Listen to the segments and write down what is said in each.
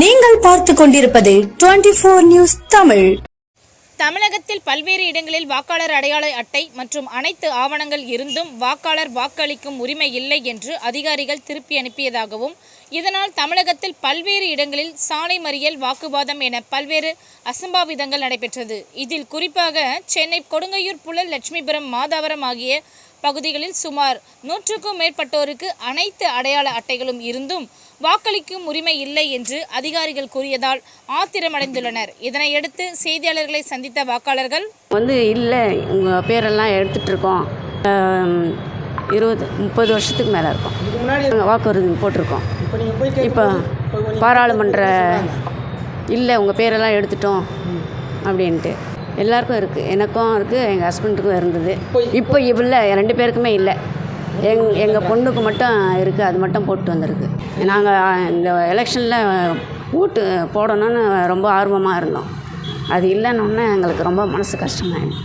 நீங்கள் பார்த்து கொண்டிருப்பது டுவெண்டி போர் நியூஸ் தமிழ். தமிழகத்தில் பல்வேறு இடங்களில் வாக்காளர் அடையாள அட்டை மற்றும் அனைத்து ஆவணங்கள் இருந்தும் வாக்காளர் வாக்களிக்கும் உரிமை இல்லை என்று அதிகாரிகள் திருப்பி அனுப்பியதாகவும் இதனால் தமிழகத்தில் பல்வேறு இடங்களில் சாலை மறியல் வாக்குவாதம் என பல்வேறு அசம்பாவிதங்கள் நடைபெற்றது. இதில் குறிப்பாக சென்னை கொடுங்கையூர் புழல் லட்சுமிபுரம் மாதாவரம் ஆகிய பகுதிகளில் சுமார் நூற்றுக்கும் மேற்பட்டோருக்கு அனைத்து அடையாள அட்டைகளும் இருந்தும் வாக்களிக்கும் உரிமை இல்லை என்று அதிகாரிகள் கூறியதால் ஆத்திரமடைந்துள்ளனர். இதனையடுத்து செய்தியாளர்களை சந்தித்த வாக்காளர்கள் வந்து இல்லை உங்கள் பேரெல்லாம் எடுத்துகிட்ருக்கோம் இருபது முப்பது வருஷத்துக்கு மேலே இருக்கும். வாக்குறுதி போட்டிருக்கோம். இப்போ பாராளுமன்ற இல்லை உங்கள் பேரெல்லாம் எடுத்துட்டோம் அப்படின்ட்டு. எல்லாருக்கும் இருக்குது எனக்கும் இருக்குது எங்கள் ஹஸ்பண்டுக்கும் இருந்தது. இப்போ இல்லை ரெண்டு பேருக்குமே இல்லை. எங் எங்கள் பொண்ணுக்கு மட்டும் இருக்குது அது மட்டும் போட்டு வந்திருக்கு. நாங்கள் இந்த எலெக்ஷனில் ஓட்டு போடணும்னு ரொம்ப ஆர்வமாக இருந்தோம். அது இல்லைன்னொன்னே எங்களுக்கு ரொம்ப மனசு கஷ்டமாயிடுச்சு.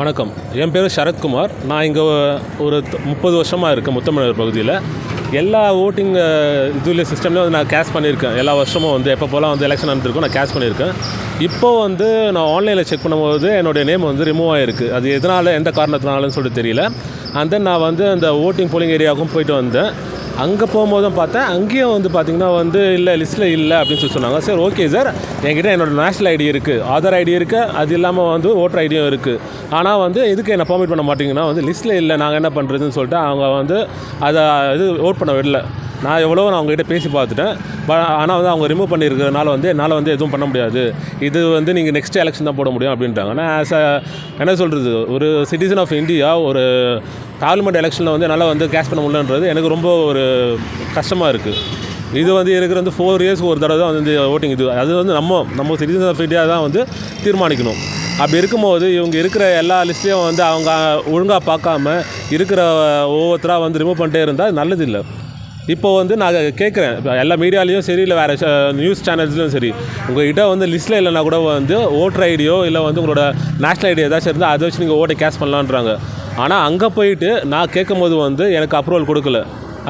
வணக்கம். என் பேர் சரத்குமார். நான் இங்கே ஒரு முப்பது வருஷமாக இருக்கேன் முத்தமிழர் பகுதியில். எல்லா ஓட்டிங் இதுல சிஸ்டம்லேயும் வந்து நான் கேஷ் பண்ணியிருக்கேன். எல்லா வருஷமும் வந்து எப்போ போலாம் வந்து எலெக்ஷன் நடந்திருக்கும் நான் கேஷ் பண்ணியிருக்கேன். இப்போ வந்து நான் ஆன்லைனில் செக் பண்ணும்போது என்னுடைய நேம் வந்து ரிமூவ் ஆகிருக்கு அது எதனால் எந்த காரணத்தினாலன்னு சொல்லிட்டு தெரியல. அண்ட் தென் நான் வந்து அந்த ஓட்டிங் போலிங் ஏரியாவுக்கும் போயிட்டு வந்தேன். அங்கே போகும்போதும் பார்த்தேன். அங்கேயும் வந்து பார்த்தீங்கன்னா வந்து இல்லை லிஸ்ட்டில் இல்லை அப்படின்னு சொல்லி சொன்னாங்க. சார் ஓகே சார் என்கிட்ட என்னோட நேஷனல் ஐடி இருக்குது ஆதார் ஐடி இருக்குது அது இல்லாமல் வந்து ஓட்டர் ஐடியும் இருக்குது ஆனால் வந்து இதுக்கு என்னை பர்மிட் பண்ண மாட்டிங்கன்னா வந்து லிஸ்ட்டில் இல்லை நாங்கள் என்ன பண்ணுறதுன்னு சொல்லிட்டு அவங்க வந்து அதை இது ஓட் பண்ண விடல. நான் எவ்வளோ நான் அவங்ககிட்ட பேசி பார்த்துட்டேன். ப- ஆனால் வந்து அவங்க ரிமூவ் பண்ணியிருக்கிறதுனால வந்து என்னால் வந்து எதுவும் பண்ண முடியாது. இது வந்து நீங்கள் நெக்ஸ்ட் எலெக்ஷன் தான் போட முடியும் அப்படின்ட்டாங்க. நான் ஆஸ் அ என்ன சொல்கிறது ஒரு சிட்டிசன் ஆஃப் இந்தியா ஒரு பார்லிமெண்ட் எலெக்ஷனில் வந்து என்னால் வந்து கேஷ் பண்ண முடியலன்றது எனக்கு ரொம்ப ஒரு கஷ்டமாக இருக்குது இது வந்து இருக்கிற வந்து ஃபோர் இயர்ஸ்க்கு ஒரு தடவை தான் வந்து ஓட்டிங் இது அது வந்து நம்ம நம்ம சிட்டிசன் ஆஃப் இந்தியா தான் வந்து தீர்மானிக்கணும். அப்படி இருக்கும்போது இவங்க இருக்கிற எல்லா லிஸ்ட்டையும் வந்து அவங்க ஒழுங்காக பார்க்காம இருக்கிற ஒவ்வொருத்தராக வந்து ரிமூவ் பண்ணிட்டே இருந்தால் நல்லதில்லை இப்போ வந்து நான் கேட்குறேன் இப்போ எல்லா மீடியாலேயும் சரி இல்லை வேறு நியூஸ் சேனல்ஸ்லையும் சரி உங்கள்கிட்ட வந்து லிஸ்ட்டில் இல்லைனா கூட வந்து ஓட்டர் ஐடியோ இல்லை வந்து உங்களோட நேஷனல் ஐடியோ ஏதாச்சும் இருந்தால் அதை வச்சு நீங்கள் ஓட்டை கேஷ் பண்ணலான்றாங்க. ஆனால் அங்கே போயிட்டு நான் கேட்கும்போது வந்து எனக்கு அப்ரூவல் கொடுக்கல.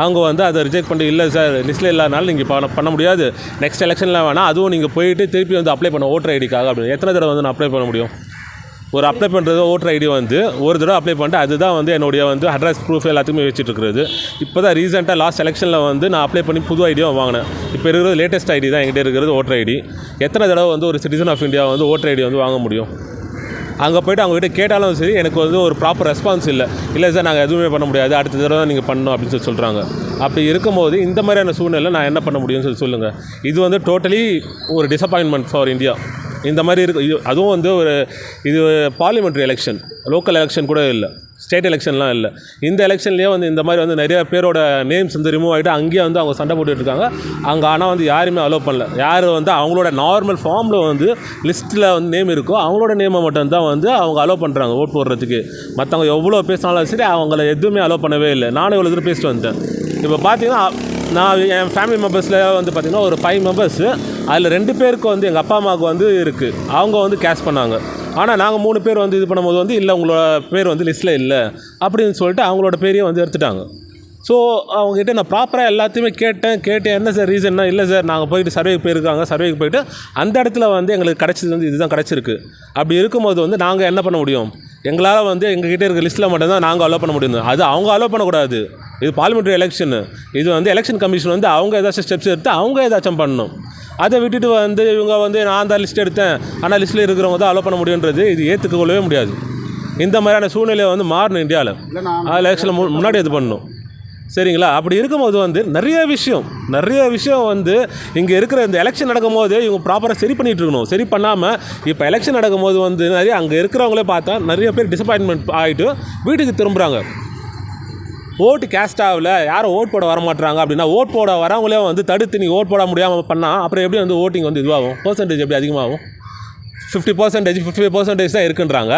அவங்க வந்து அதை ரிஜெக்ட் பண்ணி இல்லை சார் லிஸ்ட்டில் இல்லாதனால நீங்கள் பண்ண பண்ண முடியாது. நெக்ஸ்ட் எலெக்ஷனில் வேணால் அதுவும் நீங்கள் போயிட்டு திருப்பி வந்து அப்ளை பண்ண ஓட்டர் ஐடிக்காக அப்படின்னு. எத்தனை தடவை வந்து நான் அப்ளை பண்ண முடியும்? ஒரு அப்ளை பண்ணுறது ஓட்டர் ஐடி வந்து ஒரு தடவை அப்ளை பண்ணிட்டு அதுதான் வந்து என்னுடைய வந்து அட்ரஸ் ப்ரூஃப் எல்லாத்துக்குமே வச்சுட்டு இருக்கிறது இப்போ தான் ரீசெண்டாக லாஸ்ட் செலெக்ஷனில் வந்து நான் அப்ளை பண்ணி புது ஐடியும் வாங்கினேன். இப்போ இருக்கிறது லேட்டஸ்ட் ஐடி தான் என்கிட்ட இருக்கிறது ஓட்டர் ஐடி எத்தனை தடவை வந்து ஒரு சிட்டிசன் ஆஃப் இந்தியா வந்து ஓட்டர் ஐடி வந்து வாங்க முடியும்? அங்கே போய்ட்டு அவங்ககிட்ட கேட்டாலும் சரி எனக்கு வந்து ஒரு ப்ராப்பர் ரெஸ்பான்ஸ் இல்லை. இல்லை சார் நாங்கள் எதுவுமே பண்ண முடியாது. அடுத்த தடவை தான் நீங்கள் பண்ணணும் அப்படின்னு சொல்லி சொல்கிறாங்க அப்படி இருக்கும்போது இந்த மாதிரியான சூழ்நிலை நான் என்ன பண்ண முடியும்னு சொல்லி சொல்லுங்கள் இது வந்து டோட்டலி ஒரு டிசப்பாயின்மெண்ட் ஃபார் இந்தியா இந்த மாதிரி இருக்கு. இது அதுவும் வந்து ஒரு இது பார்லிமெண்ட்ரி எலெக்ஷன் லோக்கல் எலெக்ஷன் கூட இல்லை. ஸ்டேட் எலெக்ஷன்லாம் இல்லை. இந்த எலெக்ஷன்லேயே வந்து இந்த மாதிரி வந்து நிறைய பேரோட நேம்ஸ் வந்து ரிமூவ் ஆகிட்டு அங்கேயே வந்து அவங்க சண்டை போட்டுட்டு இருக்காங்க. அங்கே ஆனால் வந்து யாருமே அலோவ் பண்ணல. யார் வந்து அவங்களோட நார்மல் ஃபார்மில் வந்து லிஸ்ட்டில் வந்து நேம் இருக்கோ அவங்களோட நேமை மட்டும்தான் வந்து அவங்க அலோவ் பண்ணுறாங்க ஓட் போடுறதுக்கு. மற்றவங்க எவ்வளோ பேசினாலும் சரி அவங்கள எதுவுமே அலோவ் பண்ணவே இல்லை. நானும் இவ்வளோ தூரம் பேசிட்டு வந்துட்டேன். இப்போ பார்த்தீங்கன்னா நான் என் ஃபேமிலி மெம்பர்ஸில் வந்து பார்த்திங்கன்னா ஒரு ஃபைவ் மெம்பர்ஸு அதில் ரெண்டு பேருக்கு வந்து எங்கள் அப்பா அம்மாவுக்கு வந்து இருக்குது அவங்க வந்து கேஷ் பண்ணாங்க. ஆனால் நாங்கள் மூணு பேர் வந்து இது பண்ணும்போது வந்து இல்லை உங்களோட பேர் வந்து லிஸ்ட்டில் இல்லை. அப்படின்னு சொல்லிட்டு அவங்களோட பேரையும் வந்து எடுத்துட்டாங்க. ஸோ அவங்ககிட்ட நான் ப்ராப்பராக எல்லாத்தையுமே கேட்டேன். கேட்டு என்ன சார் ரீசன்னா இல்லை சார் நாங்கள் போயிட்டு சர்வேக்கு போயிருக்காங்க. சர்வேக்கு போயிட்டு அந்த இடத்துல வந்து எங்களுக்கு கிடச்சது வந்து இதுதான் கிடச்சிருக்கு. அப்படி இருக்கும்போது வந்து நாங்கள் என்ன பண்ண முடியும்? எங்களால் வந்து எங்ககிட்ட இருக்க லிஸ்ட்டில் மட்டும்தான் நாங்கள் அலோவ் பண்ண முடியும். அது அவங்க அலோவ் பண்ணக்கூடாது. இது பார்லிமெண்ட்ரி எலெக்ஷன் இது வந்து எலெக்ஷன் கமிஷன் வந்து அவங்க ஏதாச்சும் ஸ்டெப்ஸ் எடுத்து அவங்க ஏதாச்சும் பண்ணணும். அதை விட்டுட்டு வந்து இவங்க வந்து நான் தான் லிஸ்ட் எடுத்தேன். ஆனால் லிஸ்ட்டில் இருக்கிறவங்க தான் அலோவ் பண்ண முடியுன்றது இது ஏற்றுக்கொள்ளவே முடியாது. இந்த மாதிரியான சூழ்நிலை வந்து மாறணும் இந்தியாவில் எலெக்ஷனில் முன்னாடி இது பண்ணணும். சரிங்களா? அப்படி இருக்கும்போது வந்து நிறைய விஷயம் நிறைய விஷயம் வந்து இங்கே இருக்கிற இந்த எலெக்ஷன் நடக்கும்போது இவங்க ப்ராப்பராக சரி பண்ணிட்டு இருக்கணும். சரி பண்ணாமல் இப்போ எலெக்ஷன் நடக்கும்போது வந்து நிறைய அங்கே இருக்கிறவங்களே பார்த்தா நிறைய பேர் டிசப்பாயின்மெண்ட் ஆகிட்டு வீட்டுக்கு திரும்புகிறாங்க ஓட்டு கேஸ்ட் ஆகல யாரும் ஓட் போட வர மாட்றாங்க அப்படின்னா ஓட் போட வரவங்களே வந்து தடுத்து நீ ஓட் போட முடியாமல் பண்ணால் அப்புறம் எப்படி வந்து ஓட்டிங் வந்து இதுவாகும்? பர்சன்டேஜ் எப்படி அதிகமாகும்? ஃபிஃப்டி பர்சன்டேஜ் ஃபிஃப்டி பர்சன்டேஜ் தான் இருக்குன்றாங்க.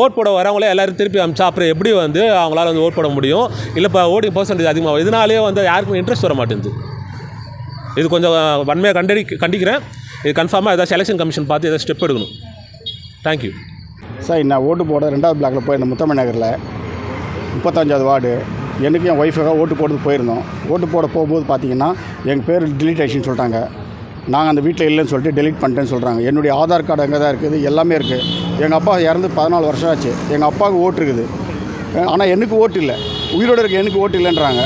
ஓட் போட வரவங்களே எல்லோரும் திருப்பி அமிச்சா அப்புறம் எப்படி வந்து அவங்களால வந்து ஓட் போட முடியும்? இல்லை இப்போ ஓட்டிங் பர்சன்டேஜ் அதிகமாகும். இதனாலேயே வந்து யாருக்கும் இன்ட்ரெஸ்ட் வர மாட்டேங்குது. இது கொஞ்சம் வன்மையாக கண்டடி கண்டிக்கிறேன். இது கன்ஃபார்மாக ஏதாவது செலெக்ஷன் கமிஷன் பார்த்து ஏதாவது ஸ்டெப் எடுக்கணும். தேங்க்யூ சார் நான் ஓட்டு போட ரெண்டாவது பிளாக்கில் போயிருந்தேன் முத்தமிழ் நகரில் முப்பத்தஞ்சாவது வார்டு எனக்கு என் ஒய்ஃபுக்காக ஓட்டு போட்டு போயிருந்தோம். ஓட்டு போட போகும்போது பார்த்தீங்கன்னா எங்கள் பேர் டிலீட் ஆயிடுச்சுன்னு சொல்லிட்டாங்க. நாங்கள் அந்த வீட்டில் இல்லைன்னு சொல்லிட்டு டெலிட் பண்ணிட்டேன்னு சொல்கிறாங்க என்னுடைய ஆதார் கார்டு அங்கே தான் இருக்குது? எல்லாமே இருக்குது எங்கள் அப்பா இறந்து பதினாலு வருஷம் ஆச்சு. எங்கள் அப்பாவுக்கு ஓட்டு இருக்குது. ஆனால் எனக்கு ஓட்டு இல்லை. உயிரோடு இருக்க எனக்கு ஓட்டு இல்லைன்றாங்க.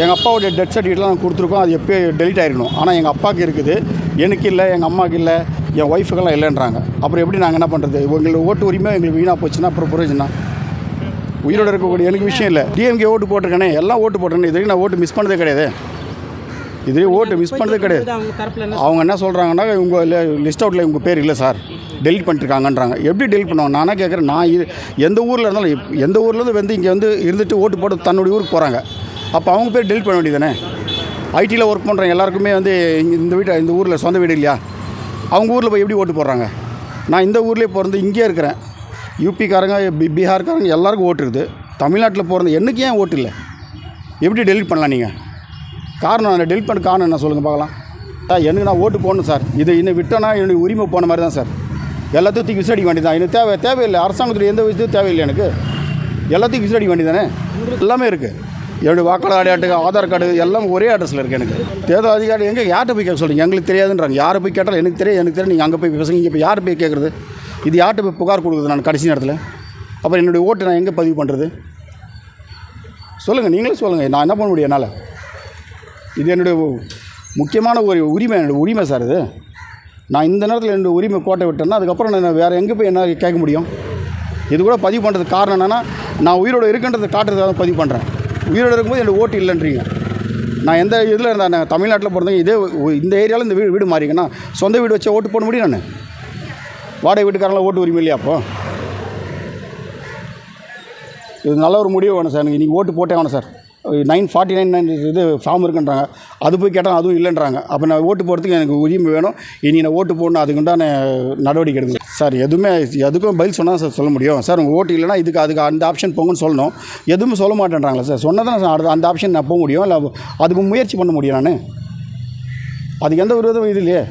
எங்கள் அப்பாவுடைய டெத் சர்டிஃபிகேட்லாம் கொடுத்துருக்கோம். அது எப்போயோ டெலிட் ஆகிருக்கணும் ஆனால் எங்கள் அப்பாவுக்கு இருக்குது. எனக்கு இல்லை எங்கள் அம்மாவுக்கு இல்லை என் ஒய்ஃபுக்கெல்லாம் இல்லைன்றாங்க. அப்புறம் எப்படி நாங்கள் என்ன பண்ணுறது உங்களுக்கு ஓட்டு உரிமை எங்களுக்கு வீணாக போச்சுன்னா அப்புறம் பிரயோஜனம் உயிரோடு இருக்கக்கூடிய எனக்கு விஷயம் இல்லை. டிஎம்கே ஓட்டு போட்டிருக்கேனே எல்லாம் ஓட்டு போட்டிருக்கேன். இது நான் ஓட்டு மிஸ் பண்ணதே கிடையாது. இதுலேயே ஓட்டு மிஸ் பண்ணதே கிடையாது. அவங்க என்ன சொல்கிறாங்கன்னா உங்கள் லிஸ்ட் அவுட்டில் உங்கள் பேர் இல்லை சார். டெலிட் பண்ணிட்டுருக்காங்கன்றாங்க. எப்படி டெலிட் பண்ணுவாங்க? நானே கேட்குறேன் நான் எந்த ஊரில் இருந்தாலும் எந்த ஊர்லேருந்து வந்து இங்கே வந்து இருந்துட்டு ஓட்டு போட்டு தன்னுடைய ஊருக்கு போகிறாங்க அப்போ அவங்க பேர் டெலிட் பண்ண வேண்டியதானே ஐடியில் ஒர்க் பண்ணுறவங்க எல்லாருக்குமே வந்து இந்த வீட்டு இந்த ஊரில் சொந்த வீடு இல்லையா? அவங்க ஊரில் போய் எப்படி ஓட்டு போடுறாங்க? நான் இந்த ஊர்லேயே பிறந்து இங்கேயே இருக்கிறேன். யூபிக்காரங்க பி பீகார்காரங்க எல்லாருக்கும் ஓட்டு இருக்குது. தமிழ்நாட்டில் பிறந்த எனக்கு ஏன் ஓட்டு இல்லை? எப்படி டெலிட் பண்ணலாம் நீங்கள் காரணம் நான் டெலிட் பண்ண காரணம் என்ன? சொல்லுங்கள் பார்க்கலாம். சார் எனக்கு நான் ஓட்டு போடணும் சார். இது இன்னும் விட்டோன்னா என்னுடைய உரிமை போன மாதிரி தான் சார். எல்லாத்தையும் தூக்கி விசாரிக்க வேண்டியதான் எனக்கு தேவை தேவையில்லை. அரசாங்கத்துடைய எந்த விஷயத்தையும் தேவையில்லை எனக்கு. எல்லாத்தையும் விசாரிக்க வேண்டியதானே எல்லாமே இருக்குது என்னுடைய வாக்காளர் அடையாட்டு ஆதார் கார்டு எல்லாம் ஒரே அட்ரஸில் இருக்குது எனக்கு. தேர்தல் அதிகாரி எங்கே? யார்கிட்ட போய் கேட்க சொல்கிறீங்க எங்களுக்கு தெரியாதுன்றாங்க. யாரை போய் கேட்டாலும் எனக்கு தெரியும் எனக்கு தெரியும் நீங்கள் அங்கே போய் பேசுங்க இப்போ யார் போய் கேட்குறது? இது யார்கிட்ட போய் புகார் கொடுக்குறது நான் கடைசி நேரத்தில்? அப்புறம் என்னுடைய ஓட்டு நான் எங்கே பதிவு பண்ணுறது சொல்லுங்கள் நீங்களே சொல்லுங்கள் நான் என்ன பண்ண முடியும் என்னால்? இது என்னுடைய முக்கியமான ஒரு உரிமை என்னுடைய உரிமை சார் இது. நான் இந்த நேரத்தில் என்னுடைய உரிமை கோட்டை விட்டேன்னா அதுக்கப்புறம் நான் வேறு எங்கே போய் என்ன கேட்க முடியும்? இது கூட பதிவு பண்ணுறதுக்கு காரணம் என்னென்னா நான் உயிரோடு இருக்குன்றதை காட்டுறதுக்காக பதிவு பண்ணுறேன் உயிரோடு இருக்கும்போது என்னோட ஓட்டு இல்லைன்றீங்க. நான் எந்த இதில் இருந்தேன் நான் தமிழ்நாட்டில் பிறந்தேன் இதே இந்த ஏரியாவில் இந்த வீடு வீடு மாறிங்கன்னா சொந்த வீடு வச்சு ஓட்டு போட முடியும் நான்? வாடகை வீட்டுக்காரங்களாம் ஓட்டு உரிமை இல்லையா அப்போ? இது நல்ல ஒரு முடிவு வேணும் சார். எனக்கு இன்றைக்கி ஓட்டு போட்டே வேணும் sir. Nine forty nine nine இது ஃபார்ம் இருக்குன்றாங்க. அது போய் கேட்டால் அதுவும் இல்லைன்றாங்க. அப்போ நான் ஓட்டு போடுறதுக்கு எனக்கு உரிமை வேணும். இனி நான் ஓட்டு போடணும். அதுக்குண்டான நடவடிக்கை எடுக்கணும். சார் எதுவுமே எதுக்கும் பதில் சொன்னால் சார் சொல்ல முடியும். சார் உங்கள் ஓட்டு இல்லைன்னா இதுக்கு அதுக்கு அந்த ஆப்ஷன் போங்கன்னு சொல்லணும். எதுவுமே சொல்ல மாட்டேன்றாங்களா சார்? சொன்னதான் சார் அந்த ஆப்ஷன் நான் போக முடியும். இல்லை அதுக்கு முயற்சி பண்ண முடியும் நான். அதுக்கு எந்த ஒரு இதுவும் இது இல்லையே.